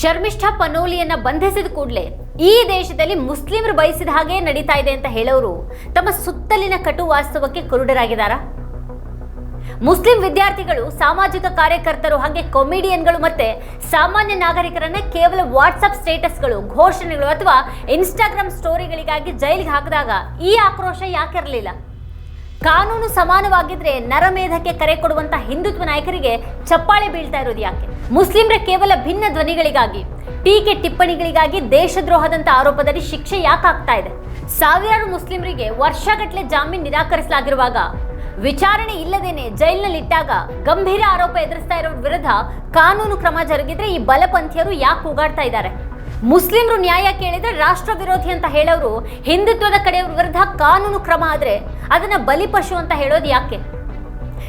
ಶರ್ಮಿಷ್ಠಾ ಪನೋಲಿಯನ್ನ ಬಂಧಿಸಿದ ಕೂಡಲೇ ಈ ದೇಶದಲ್ಲಿ ಮುಸ್ಲಿಮರು ಬಯಸಿದ ಹಾಗೆ ನಡೀತಾ ಇದೆ ಅಂತ ಹೇಳೋರು ತಮ್ಮ ಸುತ್ತಲಿನ ಕಟು ವಾಸ್ತವಕ್ಕೆ ಕುರುಡರಾಗಿದ್ದಾರಾ? ಮುಸ್ಲಿಂ ವಿದ್ಯಾರ್ಥಿಗಳು, ಸಾಮಾಜಿಕ ಕಾರ್ಯಕರ್ತರು ಹಾಗೆ ಕಾಮಿಡಿಯನ್ಗಳು ಮತ್ತೆ ಸಾಮಾನ್ಯ ನಾಗರಿಕರನ್ನ ಕೇವಲ ವಾಟ್ಸಪ್ ಸ್ಟೇಟಸ್ಗಳು ಘೋಷಣೆಗಳು ಅಥವಾ ಇನ್ಸ್ಟಾಗ್ರಾಮ್ ಸ್ಟೋರಿಗಳಿಗಾಗಿ ಜೈಲಿಗೆ ಹಾಕಿದಾಗ ಈ ಆಕ್ರೋಶ ಯಾಕಿರಲಿಲ್ಲ? ಕಾನೂನು ಸಮಾನವಾಗಿದ್ರೆ ನರಮೇಧಕ್ಕೆ ಕರೆ ಕೊಡುವಂತ ಹಿಂದುತ್ವ ನಾಯಕರಿಗೆ ಚಪ್ಪಾಳೆ ಬೀಳ್ತಾ ಇರೋದು ಯಾಕೆ? ಮುಸ್ಲಿಂರ ಕೇವಲ ಭಿನ್ನ ಧ್ವನಿಗಳಿಗಾಗಿ, ಟೀಕೆ ಟಿಪ್ಪಣಿಗಳಿಗಾಗಿ ದೇಶದ್ರೋಹದಂತ ಆರೋಪದಲ್ಲಿ ಶಿಕ್ಷೆ ಯಾಕೆ ಆಗ್ತಾ ಇದೆ? ಸಾವಿರಾರು ಮುಸ್ಲಿಮರಿಗೆ ವರ್ಷಗಟ್ಟಲೆ ಜಾಮೀನು ನಿರಾಕರಿಸಲಾಗಿರುವಾಗ ವಿಚಾರಣೆ ಇಲ್ಲದೇನೆ ಜೈಲಿನಲ್ಲಿಟ್ಟಾಗ ಗಂಭೀರ ಆರೋಪ ಎದುರಿಸ್ತಾ ಇರೋ ವಿರುದ್ಧ ಕಾನೂನು ಕ್ರಮ ಜರುಗಿದ್ರೆ ಈ ಬಲಪಂಥೀಯರು ಯಾಕೆ ಕೂಗಾಡ್ತಾ ಇದ್ದಾರೆ? ಮುಸ್ಲಿಮರು ನ್ಯಾಯ ಕೇಳಿದ್ರೆ ರಾಷ್ಟ್ರ ವಿರೋಧಿ ಅಂತ ಹೇಳೋರು ಹಿಂದುತ್ವದ ಕಡೆಯವ್ರ ವಿರುದ್ಧ ಕಾನೂನು ಕ್ರಮ ಆದರೆ ಅದನ್ನ ಬಲಿಪಶು ಅಂತ ಹೇಳೋದು ಯಾಕೆ?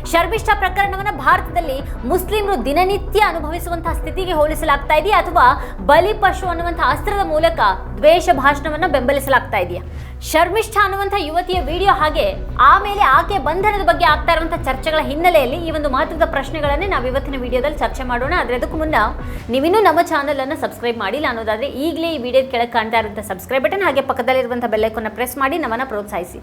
ಶರ್ಮಿಷ್ಠ ಪ್ರಕರಣವನ್ನ ಭಾರತದಲ್ಲಿ ಮುಸ್ಲಿಮರು ದಿನನಿತ್ಯ ಅನುಭವಿಸುವಂತಹ ಸ್ಥಿತಿಗೆ ಹೋಲಿಸಲಾಗ್ತಾ ಇದೆಯಾ ಅಥವಾ ಬಲಿಪಶು ಅನ್ನುವಂಥ ಅಸ್ತ್ರದ ಮೂಲಕ ದ್ವೇಷ ಭಾಷಣವನ್ನು ಬೆಂಬಲಿಸಲಾಗ್ತಾ ಇದೆಯಾ? ಶರ್ಮಿಷ್ಠ ಅನ್ನುವಂಥ ಯುವತಿಯ ವಿಡಿಯೋ ಹಾಗೆ ಆಮೇಲೆ ಆಕೆ ಬಂಧನದ ಬಗ್ಗೆ ಆಗ್ತಾ ಇರುವಂಥ ಚರ್ಚೆಗಳ ಹಿನ್ನೆಲೆಯಲ್ಲಿ ಈ ಒಂದು ಮಹತ್ವದ ಪ್ರಶ್ನೆಗಳನ್ನೇ ನಾವು ಇವತ್ತಿನ ವಿಡಿಯೋದಲ್ಲಿ ಚರ್ಚೆ ಮಾಡೋಣ. ಆದರೆ ಅದಕ್ಕೂ ಮುನ್ನ ನೀವಿನ್ನೂ ನಮ್ಮ ಚಾನಲನ್ನು ಸಬ್ಸ್ಕ್ರೈಬ್ ಮಾಡಿಲ್ಲ ಅನ್ನೋದಾದರೆ ಈಗಲೇ ಈ ವಿಡಿಯೋ ಕೆಳಗೆ ಕಾಣ್ತಾ ಇರುವಂಥ ಸಬ್ಸ್ಕ್ರೈಬ್ ಬಟನ್ ಹಾಗೆ ಪಕ್ಕದಲ್ಲಿರುವಂಥ ಬೆಲ್ಲೈಕನ್ನು ಪ್ರೆಸ್ ಮಾಡಿ ನಮ್ಮನ್ನು ಪ್ರೋತ್ಸಾಹಿಸಿ.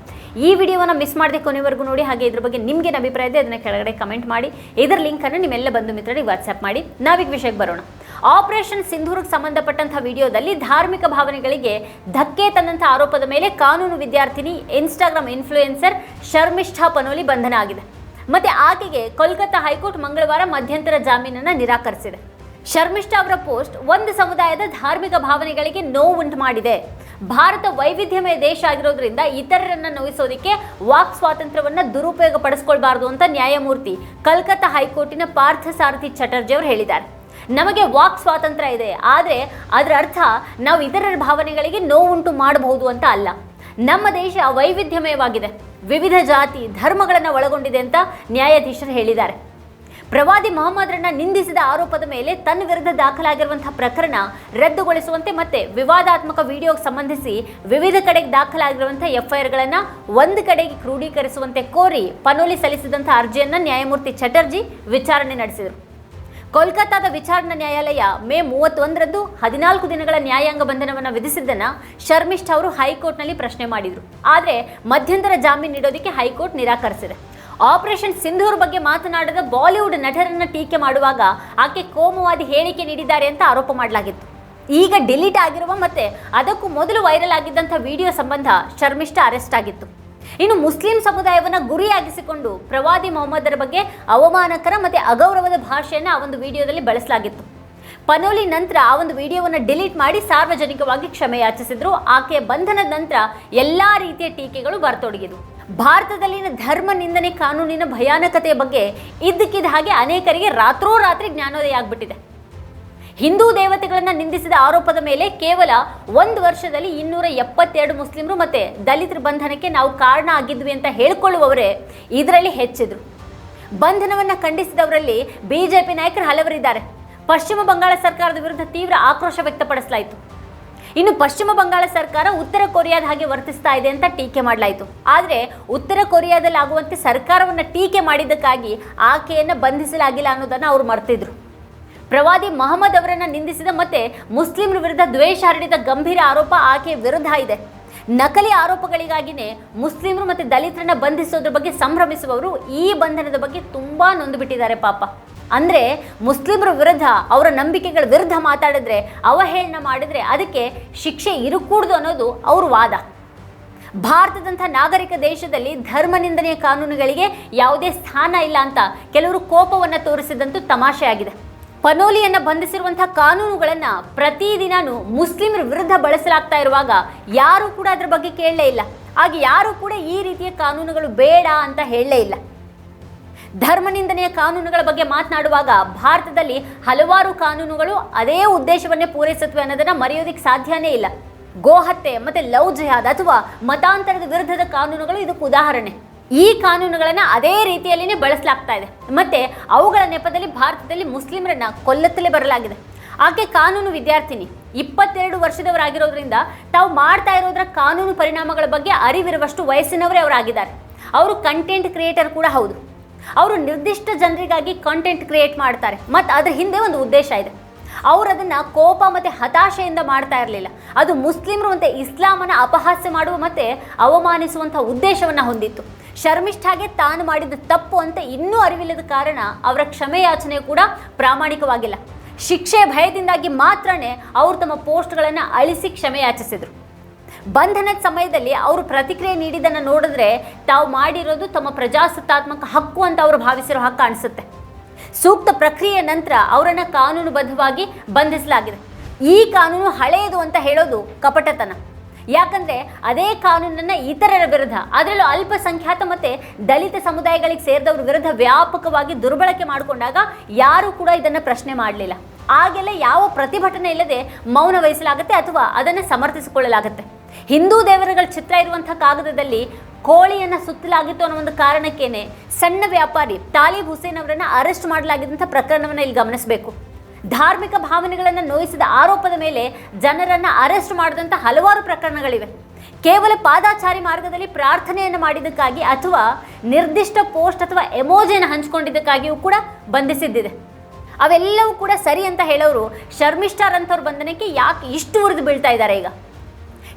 ಈ ವಿಡಿಯೋವನ್ನು ಮಿಸ್ ಮಾಡದೆ ಕೊನೆವರೆಗೂ ನೋಡಿ, ಹಾಗೆ ಇದ್ರ ಬಗ್ಗೆ ನಿಮಗೇನು ಅಭಿಪ್ರಾಯ ಇದೆ ಅದನ್ನು ಕೆಳಗಡೆ ಕಮೆಂಟ್ ಮಾಡಿ. ಇದರ ಲಿಂಕನ್ನು ನಿಮ್ಮೆಲ್ಲ ಬಂಧು ಮಿತ್ರರಿಗೆ ವಾಟ್ಸಾಪ್ ಮಾಡಿ. ನಾವೀಗ ವಿಷಯಕ್ಕೆ ಬರೋಣ. ಆಪರೇಷನ್ ಸಿಂಧೂರ್ಗೆ ಸಂಬಂಧಪಟ್ಟಂತಹ ವಿಡಿಯೋದಲ್ಲಿ ಧಾರ್ಮಿಕ ಭಾವನೆಗಳಿಗೆ ಧಕ್ಕೆ ತಂದಂತಹ ಆರೋಪದ ಮೇಲೆ ಕಾನೂನು ವಿದ್ಯಾರ್ಥಿನಿ, ಇನ್ಸ್ಟಾಗ್ರಾಮ್ ಇನ್ಫ್ಲೂಯೆನ್ಸರ್ ಶರ್ಮಿಷ್ಠಾ ಪನೋಲಿ ಬಂಧನ ಆಗಿದೆ. ಮತ್ತೆ ಆಕೆಗೆ ಕೋಲ್ಕತ್ತಾ ಹೈಕೋರ್ಟ್ ಮಂಗಳವಾರ ಮಧ್ಯಂತರ ಜಾಮೀನನ್ನ ನಿರಾಕರಿಸಿದೆ. ಶರ್ಮಿಷ್ಠಾ ಅವರ ಪೋಸ್ಟ್, ಒಂದು ಸಮುದಾಯದ ಧಾರ್ಮಿಕ ಭಾವನೆಗಳಿಗೆ ನೋವುಂಟು ಮಾಡಿದೆ. ಭಾರತ ವೈವಿಧ್ಯಮಯ ದೇಶ ಆಗಿರೋದ್ರಿಂದ ಇತರರನ್ನು ನೋಯಿಸೋದಕ್ಕೆ ವಾಕ್ ಸ್ವಾತಂತ್ರ್ಯವನ್ನ ದುರುಪಯೋಗ ಪಡಿಸ್ಕೊಳ್ಬಾರ್ದು ಅಂತ ನ್ಯಾಯಮೂರ್ತಿ ಕಲ್ಕತ್ತಾ ಹೈಕೋರ್ಟಿನ ಪಾರ್ಥಸಾರಥಿ ಚಟರ್ಜಿ ಅವರು ಹೇಳಿದ್ದಾರೆ. ನಮಗೆ ವಾಕ್ ಸ್ವಾತಂತ್ರ್ಯ ಇದೆ. ಆದರೆ ಅದರ ಅರ್ಥ ನಾವು ಇತರರ ಭಾವನೆಗಳಿಗೆ ನೋವುಂಟು ಮಾಡಬಹುದು ಅಂತ ಅಲ್ಲ. ನಮ್ಮ ದೇಶ ವೈವಿಧ್ಯಮಯವಾಗಿದೆ. ವಿವಿಧ ಜಾತಿ, ಧರ್ಮಗಳನ್ನು ಒಳಗೊಂಡಿದೆ ಅಂತ ನ್ಯಾಯಾಧೀಶರು ಹೇಳಿದ್ದಾರೆ. ಪ್ರವಾದಿ ಮೊಹಮ್ಮದ್ರನ್ನ ನಿಂದಿಸಿದ ಆರೋಪದ ಮೇಲೆ ತನ್ನ ವಿರುದ್ಧ ದಾಖಲಾಗಿರುವಂತಹ ಪ್ರಕರಣ ರದ್ದುಗೊಳಿಸುವಂತೆ ಮತ್ತೆ ವಿವಾದಾತ್ಮಕ ವಿಡಿಯೋಗೆ ಸಂಬಂಧಿಸಿ ವಿವಿಧ ಕಡೆಗೆ ದಾಖಲಾಗಿರುವಂತಹ ಎಫ್ಐಆರ್ಗಳನ್ನು ಒಂದು ಕಡೆಗೆ ಕ್ರೋಢೀಕರಿಸುವಂತೆ ಕೋರಿ ಪನೋಲಿ ಸಲ್ಲಿಸಿದಂಥ ಅರ್ಜಿಯನ್ನ ನ್ಯಾಯಮೂರ್ತಿ ಚಟರ್ಜಿ ವಿಚಾರಣೆ ನಡೆಸಿದರು. ಕೋಲ್ಕತ್ತಾದ ವಿಚಾರಣಾ ನ್ಯಾಯಾಲಯ ಮೇ ಮೂವತ್ತೊಂದರಂದು ಹದಿನಾಲ್ಕು ದಿನಗಳ ನ್ಯಾಯಾಂಗ ಬಂಧನವನ್ನು ವಿಧಿಸಿದ್ದನ್ನು ಶರ್ಮಿಷ್ಠ ಅವರು ಹೈಕೋರ್ಟ್ನಲ್ಲಿ ಪ್ರಶ್ನೆ ಮಾಡಿದರು. ಆದರೆ ಮಧ್ಯಂತರ ಜಾಮೀನು ನೀಡೋದಕ್ಕೆ ಹೈಕೋರ್ಟ್ ನಿರಾಕರಿಸಿದೆ. ಆಪರೇಷನ್ ಸಿಂಧೂರ್ ಬಗ್ಗೆ ಮಾತನಾಡದ ಬಾಲಿವುಡ್ ನಟರನ್ನು ಟೀಕೆ ಮಾಡುವಾಗ ಆಕೆ ಕೋಮುವಾದಿ ಹೇಳಿಕೆ ನೀಡಿದ್ದಾರೆ ಅಂತ ಆರೋಪ ಮಾಡಲಾಗಿತ್ತು. ಈಗ ಡಿಲೀಟ್ ಆಗಿರುವ ಮತ್ತೆ ಅದಕ್ಕೂ ಮೊದಲು ವೈರಲ್ ಆಗಿದ್ದಂಥ ವಿಡಿಯೋ ಸಂಬಂಧ ಶರ್ಮಿಷ್ಠ ಅರೆಸ್ಟ್ ಆಗಿತ್ತು. ಇನ್ನು ಮುಸ್ಲಿಂ ಸಮುದಾಯವನ್ನು ಗುರಿಯಾಗಿಸಿಕೊಂಡು ಪ್ರವಾದಿ ಮೊಹಮ್ಮದರ ಬಗ್ಗೆ ಅವಮಾನಕರ ಮತ್ತು ಅಗೌರವದ ಭಾಷೆಯನ್ನು ಆ ಒಂದು ವಿಡಿಯೋದಲ್ಲಿ ಬಳಸಲಾಗಿತ್ತು. ಪನೋಲಿ ನಂತರ ಆ ಒಂದು ವಿಡಿಯೋವನ್ನು ಡಿಲೀಟ್ ಮಾಡಿ ಸಾರ್ವಜನಿಕವಾಗಿ ಕ್ಷಮೆ ಯಾಚಿಸಿದ್ರು ಆಕೆಯ ಬಂಧನದ ನಂತರ ಎಲ್ಲ ರೀತಿಯ ಟೀಕೆಗಳು ಬರತೊಡಗಿದವು. ಭಾರತದಲ್ಲಿನ ಧರ್ಮ ನಿಂದನೆ ಕಾನೂನಿನ ಭಯಾನಕತೆಯ ಬಗ್ಗೆ ಇದ್ದಕ್ಕಿದ್ದ ಹಾಗೆ ಅನೇಕರಿಗೆ ರಾತ್ರೋರಾತ್ರಿ ಜ್ಞಾನೋದಯ ಆಗ್ಬಿಟ್ಟಿದೆ. ಹಿಂದೂ ದೇವತೆಗಳನ್ನ ನಿಂದಿಸಿದ ಆರೋಪದ ಮೇಲೆ ಕೇವಲ ಒಂದು ವರ್ಷದಲ್ಲಿ ಇನ್ನೂರ ಎಪ್ಪತ್ತೆರಡು ಮುಸ್ಲಿಮರು ಮತ್ತೆ ದಲಿತರ ಬಂಧನಕ್ಕೆ ನಾವು ಕಾರಣ ಆಗಿದ್ವಿ ಅಂತ ಹೇಳ್ಕೊಳ್ಳುವವರೇ ಇದರಲ್ಲಿ ಹೆಚ್ಚಿದ್ರು. ಬಂಧನವನ್ನ ಖಂಡಿಸಿದವರಲ್ಲಿ ಬಿಜೆಪಿ ನಾಯಕರು ಹಲವರಿದ್ದಾರೆ. ಪಶ್ಚಿಮ ಬಂಗಾಳ ಸರ್ಕಾರದ ವಿರುದ್ಧ ತೀವ್ರ ಆಕ್ರೋಶ ವ್ಯಕ್ತಪಡಿಸಲಾಯಿತು. ಇನ್ನು ಪಶ್ಚಿಮ ಬಂಗಾಳ ಸರ್ಕಾರ ಉತ್ತರ ಕೊರಿಯಾದ ಹಾಗೆ ವರ್ತಿಸ್ತಾ ಇದೆ ಅಂತ ಟೀಕೆ ಮಾಡಲಾಯಿತು. ಆದರೆ ಉತ್ತರ ಕೊರಿಯಾದಲ್ಲಿ ಆಗುವಂತೆ ಸರ್ಕಾರವನ್ನು ಟೀಕೆ ಮಾಡಿದ್ದಕ್ಕಾಗಿ ಆಕೆಯನ್ನು ಬಂಧಿಸಲಾಗಿಲ್ಲ ಅನ್ನೋದನ್ನು ಅವರು ಮರ್ತಿದ್ರು. ಪ್ರವಾದಿ ಮಹಮ್ಮದ್ ಅವರನ್ನು ನಿಂದಿಸಿದ ಮತ್ತೆ ಮುಸ್ಲಿಮರ ವಿರುದ್ಧ ದ್ವೇಷ ಹರಡಿದ ಗಂಭೀರ ಆರೋಪ ಆಕೆಯ ವಿರುದ್ಧ ಇದೆ. ನಕಲಿ ಆರೋಪಗಳಿಗಾಗಿನೇ ಮುಸ್ಲಿಮರು ಮತ್ತೆ ದಲಿತರನ್ನ ಬಂಧಿಸೋದ್ರ ಬಗ್ಗೆ ಸಂಭ್ರಮಿಸುವವರು ಈ ಬಂಧನದ ಬಗ್ಗೆ ತುಂಬಾ ನೊಂದು ಬಿಟ್ಟಿದ್ದಾರೆ ಪಾಪ. ಅಂದ್ರೆ ಮುಸ್ಲಿಮರ ವಿರುದ್ಧ ಅವರ ನಂಬಿಕೆಗಳ ವಿರುದ್ಧ ಮಾತಾಡಿದ್ರೆ, ಅವಹೇಳನ ಮಾಡಿದ್ರೆ ಅದಕ್ಕೆ ಶಿಕ್ಷೆ ಇರಕೂಡ್ದು ಅನ್ನೋದು ಅವ್ರ ವಾದ. ಭಾರತದಂಥ ನಾಗರಿಕ ದೇಶದಲ್ಲಿ ಧರ್ಮ ನಿಂದನೆಯ ಕಾನೂನುಗಳಿಗೆ ಯಾವುದೇ ಸ್ಥಾನ ಇಲ್ಲ ಅಂತ ಕೆಲವರು ಕೋಪವನ್ನು ತೋರಿಸಿದಂತೂ ತಮಾಷೆ ಆಗಿದೆ ಪನೋಲಿಯನ್ನ ಬಂಧಿಸಿರುವಂತಹ ಕಾನೂನುಗಳನ್ನ ಪ್ರತಿದಿನಾನು ಮುಸ್ಲಿಮರ ವಿರುದ್ಧ ಬಳಸಲಾಗ್ತಾ ಇರುವಾಗ ಯಾರು ಕೂಡ ಅದ್ರ ಬಗ್ಗೆ ಕೇಳಲೇ ಇಲ್ಲ. ಆಗ ಯಾರು ಕೂಡ ಈ ರೀತಿಯ ಕಾನೂನುಗಳು ಬೇಡ ಅಂತ ಹೇಳಲೇ ಇಲ್ಲ. ಧರ್ಮ ನಿಂದನೆಯ ಕಾನೂನುಗಳ ಬಗ್ಗೆ ಮಾತನಾಡುವಾಗ ಭಾರತದಲ್ಲಿ ಹಲವಾರು ಕಾನೂನುಗಳು ಅದೇ ಉದ್ದೇಶವನ್ನೇ ಪೂರೈಸುತ್ತವೆ ಅನ್ನೋದನ್ನ ಮರೆಯೋದಕ್ಕೆ ಸಾಧ್ಯನೇ ಇಲ್ಲ. ಗೋಹತ್ಯೆ ಮತ್ತೆ ಲವ್ ಜಿಹಾದ್ ಅಥವಾ ಮತಾಂತರದ ವಿರುದ್ಧದ ಕಾನೂನುಗಳು ಇದಕ್ಕೆ ಉದಾಹರಣೆ. ಈ ಕಾನೂನುಗಳನ್ನು ಅದೇ ರೀತಿಯಲ್ಲಿನೇ ಬಳಸಲಾಗ್ತಾ ಇದೆ. ಮತ್ತೆ ಅವುಗಳ ನೆಪದಲ್ಲಿ ಭಾರತದಲ್ಲಿ ಮುಸ್ಲಿಮರನ್ನು ಕೊಲ್ಲತ್ತಲೇ ಬರಲಾಗಿದೆ. ಆಕೆ ಕಾನೂನು ವಿದ್ಯಾರ್ಥಿನಿ. ಇಪ್ಪತ್ತೆರಡು ವರ್ಷದವರಾಗಿರೋದ್ರಿಂದ ತಾವು ಮಾಡ್ತಾ ಇರೋದ್ರ ಕಾನೂನು ಪರಿಣಾಮಗಳ ಬಗ್ಗೆ ಅರಿವಿರುವಷ್ಟು ವಯಸ್ಸಿನವರೇ ಅವರಾಗಿದ್ದಾರೆ. ಅವರು ಕಂಟೆಂಟ್ ಕ್ರಿಯೇಟರ್ ಕೂಡ ಹೌದು. ಅವರು ನಿರ್ದಿಷ್ಟ ಜನರಿಗಾಗಿ ಕಂಟೆಂಟ್ ಕ್ರಿಯೇಟ್ ಮಾಡ್ತಾರೆ. ಮತ್ತು ಅದ್ರ ಹಿಂದೆ ಒಂದು ಉದ್ದೇಶ ಇದೆ. ಅವರು ಅದನ್ನು ಕೋಪ ಮತ್ತು ಹತಾಶೆಯಿಂದ ಮಾಡ್ತಾ ಇರಲಿಲ್ಲ. ಅದು ಮುಸ್ಲಿಮರು ಮತ್ತು ಇಸ್ಲಾಮನ್ನು ಅಪಹಾಸ್ಯ ಮಾಡುವ ಮತ್ತು ಅವಮಾನಿಸುವಂಥ ಉದ್ದೇಶವನ್ನು ಹೊಂದಿತ್ತು. ಶರ್ಮಿಷ್ಠಾಗೆ ತಾನು ಮಾಡಿದ ತಪ್ಪು ಅಂತ ಇನ್ನೂ ಅರಿವಿಲ್ಲದ ಕಾರಣ ಅವರ ಕ್ಷಮೆಯಾಚನೆ ಕೂಡ ಪ್ರಾಮಾಣಿಕವಾಗಿಲ್ಲ. ಶಿಕ್ಷೆ ಭಯದಿಂದಾಗಿ ಮಾತ್ರನೇ ಅವರು ತಮ್ಮ ಪೋಸ್ಟ್ಗಳನ್ನು ಅಳಿಸಿ ಕ್ಷಮೆ ಯಾಚಿಸಿದರು ಬಂಧನದ ಸಮಯದಲ್ಲಿ ಅವರು ಪ್ರತಿಕ್ರಿಯೆ ನೀಡಿದ್ದನ್ನು ನೋಡಿದ್ರೆ ತಾವು ಮಾಡಿರೋದು ತಮ್ಮ ಪ್ರಜಾಸತ್ತಾತ್ಮಕ ಹಕ್ಕು ಅಂತ ಅವರು ಭಾವಿಸಿರೋ ಹಕ್ಕು ಅನಿಸುತ್ತೆ ಸೂಕ್ತ ಪ್ರಕ್ರಿಯೆ ನಂತರ ಅವರನ್ನು ಕಾನೂನುಬದ್ಧವಾಗಿ ಬಂಧಿಸಲಾಗಿದೆ. ಈ ಕಾನೂನು ಹಳೆಯದು ಅಂತ ಹೇಳೋದು ಕಪಟತನ. ಯಾಕಂದ್ರೆ ಅದೇ ಕಾನೂನನ್ನ ಇತರರ ವಿರುದ್ಧ, ಅದರಲ್ಲೂ ಅಲ್ಪಸಂಖ್ಯಾತ ಮತ್ತೆ ದಲಿತ ಸಮುದಾಯಗಳಿಗೆ ಸೇರಿದವ್ರ ವಿರುದ್ಧ ವ್ಯಾಪಕವಾಗಿ ದುರ್ಬಳಕೆ ಮಾಡಿಕೊಂಡಾಗ ಯಾರು ಕೂಡ ಇದನ್ನ ಪ್ರಶ್ನೆ ಮಾಡಲಿಲ್ಲ. ಆಗೆಲ್ಲ ಯಾವ ಪ್ರತಿಭಟನೆ ಇಲ್ಲದೆ ಮೌನ ವಹಿಸಲಾಗುತ್ತೆ ಅಥವಾ ಅದನ್ನು ಸಮರ್ಥಿಸಿಕೊಳ್ಳಲಾಗುತ್ತೆ. ಹಿಂದೂ ದೇವರುಗಳ ಚಿತ್ರ ಇರುವಂತಹ ಕಾಗದದಲ್ಲಿ ಕೋಳಿಯನ್ನ ಸುತ್ತಲಾಗಿತ್ತು ಅನ್ನೋ ಒಂದು ಕಾರಣಕ್ಕೇನೆ ಸಣ್ಣ ವ್ಯಾಪಾರಿ ತಾಲಿಬ್ ಹುಸೇನ್ ಅವರನ್ನು ಅರೆಸ್ಟ್ ಮಾಡಲಾಗಿದ್ದಂಥ ಪ್ರಕರಣವನ್ನು ಇಲ್ಲಿ ಗಮನಿಸಬೇಕು. ಧಾರ್ಮಿಕ ಭಾವನೆಗಳನ್ನು ನೋಯಿಸಿದ ಆರೋಪದ ಮೇಲೆ ಜನರನ್ನು ಅರೆಸ್ಟ್ ಮಾಡಿದಂಥ ಹಲವಾರು ಪ್ರಕರಣಗಳಿವೆ. ಕೇವಲ ಪಾದಾಚಾರಿ ಮಾರ್ಗದಲ್ಲಿ ಪ್ರಾರ್ಥನೆಯನ್ನು ಮಾಡಿದ್ದಕ್ಕಾಗಿ ಅಥವಾ ನಿರ್ದಿಷ್ಟ ಪೋಸ್ಟ್ ಅಥವಾ ಎಮೋಜಿಯನ್ನು ಹಂಚಿಕೊಂಡಿದ್ದಕ್ಕಾಗಿಯೂ ಕೂಡ ಬಂಧಿಸಿದ್ದಿದೆ. ಅವೆಲ್ಲವೂ ಕೂಡ ಸರಿ ಅಂತ ಹೇಳೋರು ಶರ್ಮಿಷ್ಠಾರ್ ಅಂಥವ್ರ ಬಂಧನಕ್ಕೆ ಯಾಕೆ ಇಷ್ಟು ಉರಿದು ಬೀಳ್ತಾ ಇದ್ದಾರೆ ಈಗ?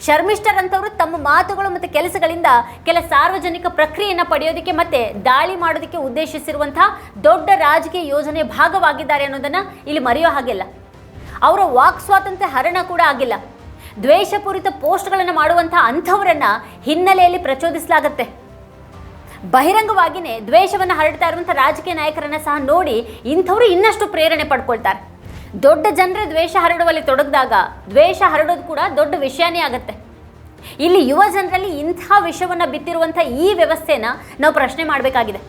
ಶರ್ಮಿಷ್ಠರ್ ಅಂತವರು ತಮ್ಮ ಮಾತುಗಳು ಮತ್ತು ಕೆಲಸಗಳಿಂದ ಕೆಲ ಸಾರ್ವಜನಿಕ ಪ್ರಕ್ರಿಯೆಯನ್ನು ಪಡೆಯೋದಕ್ಕೆ ಮತ್ತೆ ದಾಳಿ ಮಾಡೋದಕ್ಕೆ ಉದ್ದೇಶಿಸಿರುವಂತಹ ದೊಡ್ಡ ರಾಜಕೀಯ ಯೋಜನೆ ಭಾಗವಾಗಿದ್ದಾರೆ ಅನ್ನೋದನ್ನ ಇಲ್ಲಿ ಮರೆಯೋ ಹಾಗಿಲ್ಲ. ಅವರ ವಾಕ್ ಸ್ವಾತಂತ್ರ್ಯ ಹರಣ ಕೂಡ ಆಗಿಲ್ಲ. ದ್ವೇಷಪೂರಿತ ಪೋಸ್ಟ್ಗಳನ್ನು ಮಾಡುವಂತಹ ಅಂಥವರನ್ನ ಹಿನ್ನೆಲೆಯಲ್ಲಿ ಪ್ರಚೋದಿಸಲಾಗತ್ತೆ. ಬಹಿರಂಗವಾಗಿಯೇ ದ್ವೇಷವನ್ನು ಹರಡ್ತಾ ಇರುವಂಥ ರಾಜಕೀಯ ನಾಯಕರನ್ನ ಸಹ ನೋಡಿ ಇಂಥವರು ಇನ್ನಷ್ಟು ಪ್ರೇರಣೆ ಪಡ್ಕೊಳ್ತಾರೆ. ದೊಡ್ಡ ಜನರ ದ್ವೇಷ ಹರಡುವಲ್ಲಿ ತೊಡಗಿದಾಗ ದ್ವೇಷ ಹರಡೋದು ಕೂಡ ದೊಡ್ಡ ವಿಷಯನೇ ಆಗುತ್ತೆ. ಇಲ್ಲಿ ಯುವ ಜನರಲ್ಲಿ ಇಂಥ ವಿಷಯವನ್ನು ಬಿತ್ತಿರುವಂಥ ಈ ವ್ಯವಸ್ಥೆನ ನಾವು ಪ್ರಶ್ನೆ ಮಾಡಬೇಕಾಗಿದೆ.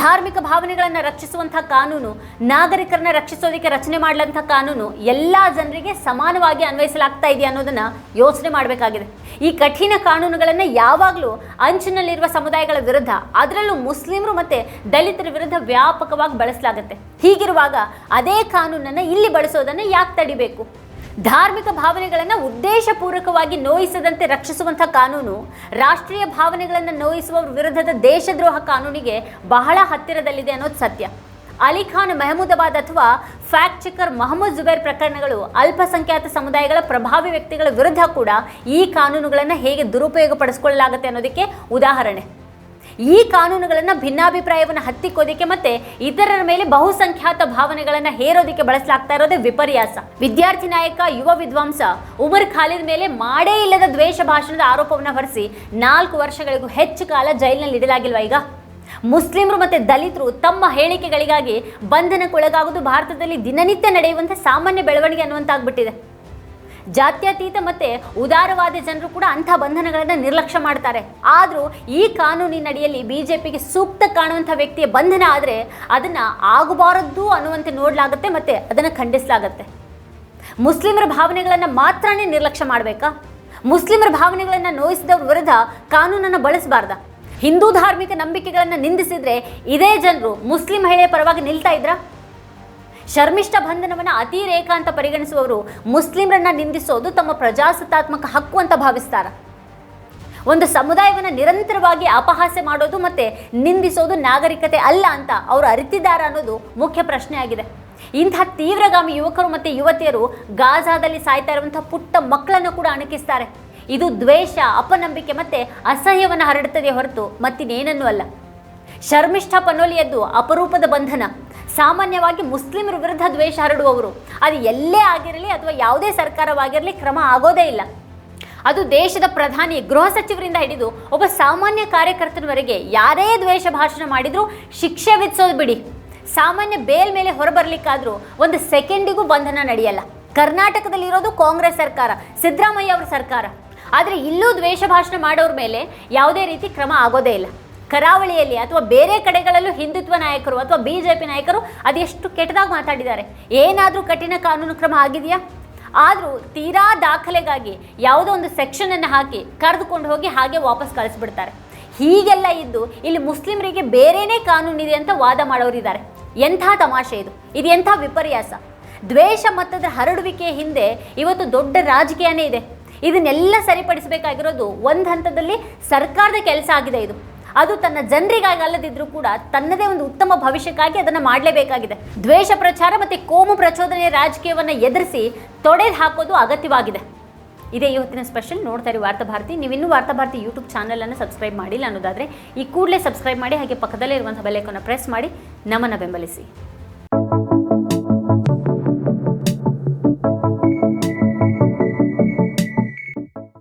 ಧಾರ್ಮಿಕ ಭಾವನೆಗಳನ್ನು ರಕ್ಷಿಸುವಂಥ ಕಾನೂನು, ನಾಗರಿಕರನ್ನ ರಕ್ಷಿಸೋದಕ್ಕೆ ರಚನೆ ಮಾಡಲಂಥ ಕಾನೂನು ಎಲ್ಲ ಜನರಿಗೆ ಸಮಾನವಾಗಿ ಅನ್ವಯಿಸಲಾಗ್ತಾ ಇದೆಯಾ ಅನ್ನೋದನ್ನು ಯೋಚನೆ ಮಾಡಬೇಕಾಗಿದೆ. ಈ ಕಠಿಣ ಕಾನೂನುಗಳನ್ನು ಯಾವಾಗಲೂ ಅಂಚಿನಲ್ಲಿರುವ ಸಮುದಾಯಗಳ ವಿರುದ್ಧ, ಅದರಲ್ಲೂ ಮುಸ್ಲಿಮರು ಮತ್ತು ದಲಿತರ ವಿರುದ್ಧ ವ್ಯಾಪಕವಾಗಿ ಬಳಸಲಾಗುತ್ತೆ. ಹೀಗಿರುವಾಗ ಅದೇ ಕಾನೂನನ್ನು ಇಲ್ಲಿ ಬಳಸೋದನ್ನು ಯಾಕೆ ತಡಿಬೇಕು? ಧಾರ್ಮಿಕ ಭಾವನೆಗಳನ್ನು ಉದ್ದೇಶಪೂರ್ವಕವಾಗಿ ನೋಯಿಸದಂತೆ ರಕ್ಷಿಸುವಂಥ ಕಾನೂನು, ರಾಷ್ಟ್ರೀಯ ಭಾವನೆಗಳನ್ನು ನೋಯಿಸುವ ವಿರುದ್ಧದ ದೇಶದ್ರೋಹ ಕಾನೂನಿಗೆ ಬಹಳ ಹತ್ತಿರದಲ್ಲಿದೆ ಅನ್ನೋದು ಸತ್ಯ. ಅಲಿಖಾನ್ ಮೆಹಮೂದಾಬಾದ್ ಅಥವಾ ಫ್ಯಾಕ್ಟ್ ಚೆಕರ್ ಮೊಹಮ್ಮದ್ ಜುಬೇರ್ ಪ್ರಕರಣಗಳು ಅಲ್ಪಸಂಖ್ಯಾತ ಸಮುದಾಯಗಳ ಪ್ರಭಾವಿ ವ್ಯಕ್ತಿಗಳ ವಿರುದ್ಧ ಕೂಡ ಈ ಕಾನೂನುಗಳನ್ನು ಹೇಗೆ ದುರುಪಯೋಗ ಪಡಿಸ್ಕೊಳ್ಳಲಾಗುತ್ತೆ ಅನ್ನೋದಕ್ಕೆ ಉದಾಹರಣೆ. ಈ ಕಾನೂನುಗಳನ್ನು ಭಿನ್ನಾಭಿಪ್ರಾಯವನ್ನು ಹತ್ತಿಕ್ಕೋದಕ್ಕೆ ಮತ್ತೆ ಇತರರ ಮೇಲೆ ಬಹುಸಂಖ್ಯಾತ ಭಾವನೆಗಳನ್ನು ಹೇರೋದಕ್ಕೆ ಬಳಸಲಾಗ್ತಾ ಇರೋದೇ ವಿಪರ್ಯಾಸ. ವಿದ್ಯಾರ್ಥಿ ನಾಯಕ, ಯುವ ವಿದ್ವಾಂಸ ಉಮರ್ ಖಾಲಿದ್ ಮೇಲೆ ಮಾಡೇ ಇಲ್ಲದ ದ್ವೇಷ ಭಾಷಣದ ಆರೋಪವನ್ನು ಹೊರಿಸಿ ನಾಲ್ಕು ವರ್ಷಗಳಿಗೂ ಹೆಚ್ಚು ಕಾಲ ಜೈಲಿನಲ್ಲಿ ಇಡಲಾಗಿಲ್ವಾ ಈಗ? ಮುಸ್ಲಿಮರು ಮತ್ತೆ ದಲಿತರು ತಮ್ಮ ಹೇಳಿಕೆಗಳಿಗಾಗಿ ಬಂಧನಕ್ಕೊಳಗಾಗುವುದು ಭಾರತದಲ್ಲಿ ದಿನನಿತ್ಯ ನಡೆಯುವಂಥ ಸಾಮಾನ್ಯ ಬೆಳವಣಿಗೆ ಅನ್ನುವಂತಾಗ್ಬಿಟ್ಟಿದೆ. ಜಾತ್ಯತೀತ ಮತ್ತು ಉದಾರವಾದಿ ಜನರು ಕೂಡ ಅಂಥ ಬಂಧನಗಳನ್ನು ನಿರ್ಲಕ್ಷ್ಯ ಮಾಡ್ತಾರೆ. ಆದರೂ ಈ ಕಾನೂನಿನಡಿಯಲ್ಲಿ ಬಿ ಜೆ ಪಿಗೆ ಸೂಕ್ತ ಕಾಣುವಂಥ ವ್ಯಕ್ತಿಯ ಬಂಧನ ಆದರೆ ಅದನ್ನು ಆಗಬಾರದ್ದು ಅನ್ನುವಂತೆ ನೋಡಲಾಗುತ್ತೆ ಮತ್ತು ಅದನ್ನು ಖಂಡಿಸಲಾಗುತ್ತೆ. ಮುಸ್ಲಿಮರ ಭಾವನೆಗಳನ್ನು ಮಾತ್ರನೇ ನಿರ್ಲಕ್ಷ್ಯ ಮಾಡಬೇಕಾ? ಮುಸ್ಲಿಮರ ಭಾವನೆಗಳನ್ನು ನೋಯಿಸಿದವ್ರ ವಿರುದ್ಧ ಕಾನೂನನ್ನು ಬಳಸಬಾರ್ದ? ಹಿಂದೂ ಧಾರ್ಮಿಕ ನಂಬಿಕೆಗಳನ್ನು ನಿಂದಿಸಿದರೆ ಇದೇ ಜನರು ಮುಸ್ಲಿಂ ಮಹಿಳೆಯ ಪರವಾಗಿ ನಿಲ್ತಾ ಇದ್ರಾ? ಶರ್ಮಿಷ್ಠ ಬಂಧನವನ್ನು ಅತಿರೇಕ ಅಂತ ಪರಿಗಣಿಸುವವರು ಮುಸ್ಲಿಮರನ್ನ ನಿಂದಿಸೋದು ತಮ್ಮ ಪ್ರಜಾಸತ್ತಾತ್ಮಕ ಹಕ್ಕು ಅಂತ ಭಾವಿಸ್ತಾರ. ಒಂದು ಸಮುದಾಯವನ್ನು ನಿರಂತರವಾಗಿ ಅಪಹಾಸ್ಯ ಮಾಡೋದು ಮತ್ತೆ ನಿಂದಿಸೋದು ನಾಗರಿಕತೆ ಅಲ್ಲ ಅಂತ ಅವರು ಅರಿತಿದ್ದಾರೆ ಅನ್ನೋದು ಮುಖ್ಯ ಪ್ರಶ್ನೆಯಾಗಿದೆ. ಇಂಥ ತೀವ್ರಗಾಮಿ ಯುವಕರು ಮತ್ತು ಯುವತಿಯರು ಗಾಜಾದಲ್ಲಿ ಸಾಯ್ತಾ ಇರುವಂಥ ಪುಟ್ಟ ಮಕ್ಕಳನ್ನು ಕೂಡ ಅಣಕಿಸ್ತಾರೆ. ಇದು ದ್ವೇಷ, ಅಪನಂಬಿಕೆ ಮತ್ತೆ ಅಸಹ್ಯವನ್ನು ಹರಡುತ್ತದೆ ಹೊರತು ಮತ್ತಿನ್ನೇನನ್ನೂ ಅಲ್ಲ. ಶರ್ಮಿಷ್ಠ ಪನೋಲಿಯದ್ದು ಅಪರೂಪದ ಬಂಧನ. ಸಾಮಾನ್ಯವಾಗಿ ಮುಸ್ಲಿಮರ ವಿರುದ್ಧ ದ್ವೇಷ ಹರಡುವವರು. ಅದು ಎಲ್ಲೇ ಆಗಿರಲಿ ಅಥವಾ ಯಾವುದೇ ಸರ್ಕಾರವಾಗಿರಲಿ ಕ್ರಮ ಆಗೋದೇ ಇಲ್ಲ. ಅದು ದೇಶದ ಪ್ರಧಾನಿ, ಗೃಹ ಸಚಿವರಿಂದ ಹಿಡಿದು ಒಬ್ಬ ಸಾಮಾನ್ಯ ಕಾರ್ಯಕರ್ತನವರೆಗೆ ಯಾರೇ ದ್ವೇಷ ಭಾಷಣ ಮಾಡಿದರೂ ಶಿಕ್ಷೆ ವಿಧಿಸೋದು ಬಿಡಿ. ಸಾಮಾನ್ಯ ಬೇಲ್ ಮೇಲೆ ಹೊರಬರ್ಲಿಕ್ಕಾದ್ರೂ ಒಂದು ಸೆಕೆಂಡಿಗೂ ಬಂಧನ ನಡೆಯಲ್ಲ. ಕರ್ನಾಟಕದಲ್ಲಿರೋದು ಕಾಂಗ್ರೆಸ್ ಸರ್ಕಾರ, ಸಿದ್ದರಾಮಯ್ಯ ಅವರ ಸರ್ಕಾರ. ಆದರೆ ಇಲ್ಲೂ ದ್ವೇಷ ಭಾಷಣ ಮಾಡೋರ ಮೇಲೆ ಯಾವುದೇ ರೀತಿ ಕ್ರಮ ಆಗೋದೇ ಇಲ್ಲ. ಕರಾವಳಿಯಲ್ಲಿ ಅಥವಾ ಬೇರೆ ಕಡೆಗಳಲ್ಲೂ ಹಿಂದುತ್ವ ನಾಯಕರು ಅಥವಾ ಬಿ ಜೆ ಪಿ ನಾಯಕರು ಅದೆಷ್ಟು ಕೆಟ್ಟದಾಗಿ ಮಾತಾಡಿದ್ದಾರೆ? ಏನಾದರೂ ಕಠಿಣ ಕಾನೂನು ಕ್ರಮ ಆಗಿದೆಯಾ? ಆದರೂ ತೀರಾ ದಾಖಲೆಗಾಗಿ ಯಾವುದೋ ಒಂದು ಸೆಕ್ಷನನ್ನು ಹಾಕಿ ಕರೆದುಕೊಂಡು ಹೋಗಿ ಹಾಗೆ ವಾಪಸ್ ಕಳಿಸ್ಬಿಡ್ತಾರೆ. ಹೀಗೆಲ್ಲ ಇದ್ದು ಇಲ್ಲಿ ಮುಸ್ಲಿಮರಿಗೆ ಬೇರೆಯೇ ಕಾನೂನಿದೆ ಅಂತ ವಾದ ಮಾಡೋರಿದ್ದಾರೆ ಎಂಥ ತಮಾಷೆ ಇದು. ಇದು ಎಂಥ ವಿಪರ್ಯಾಸ. ದ್ವೇಷ ಮತ್ತದರ ಹರಡುವಿಕೆಯ ಹಿಂದೆ ಇವತ್ತು ದೊಡ್ಡ ರಾಜಕೀಯನೇ ಇದೆ. ಇದನ್ನೆಲ್ಲ ಸರಿಪಡಿಸಬೇಕಾಗಿರೋದು ಒಂದು ಹಂತದಲ್ಲಿ ಸರ್ಕಾರದ ಕೆಲಸ ಆಗಿದೆ ಇದು. ಅದು ತನ್ನ ಜನರಿಗಾಗಿ ಅಲ್ಲದಿದ್ದರೂ ಕೂಡ ತನ್ನದೇ ಒಂದು ಉತ್ತಮ ಭವಿಷ್ಯಕ್ಕಾಗಿ ಅದನ್ನು ಮಾಡಲೇಬೇಕಾಗಿದೆ. ದ್ವೇಷ ಪ್ರಚಾರ ಮತ್ತು ಕೋಮು ಪ್ರಚೋದನೆಯ ರಾಜಕೀಯವನ್ನು ಎದುರಿಸಿ ತೊಡೆದು ಹಾಕೋದು ಅಗತ್ಯವಾಗಿದೆ. ಇದೇ ಇವತ್ತಿನ ಸ್ಪೆಷಲ್ ನೋಡ್ತಾ ಇರಿ ವಾರ್ತಾ ಭಾರತಿ. ನೀವು ಇನ್ನೂ ವಾರ್ತಾ ಭಾರತಿ ಯೂಟ್ಯೂಬ್ ಚಾನಲನ್ನು ಸಬ್ಸ್ಕ್ರೈಬ್ ಮಾಡಿಲ್ಲ ಅನ್ನೋದಾದರೆ ಈ ಕೂಡಲೇ ಸಬ್ಸ್ಕ್ರೈಬ್ ಮಾಡಿ ಹಾಗೆ ಪಕ್ಕದಲ್ಲೇ ಇರುವಂಥ ಬೆಲೆಕನ್ನು ಪ್ರೆಸ್ ಮಾಡಿ ನಮ್ಮನ್ನು ಬೆಂಬಲಿಸಿ.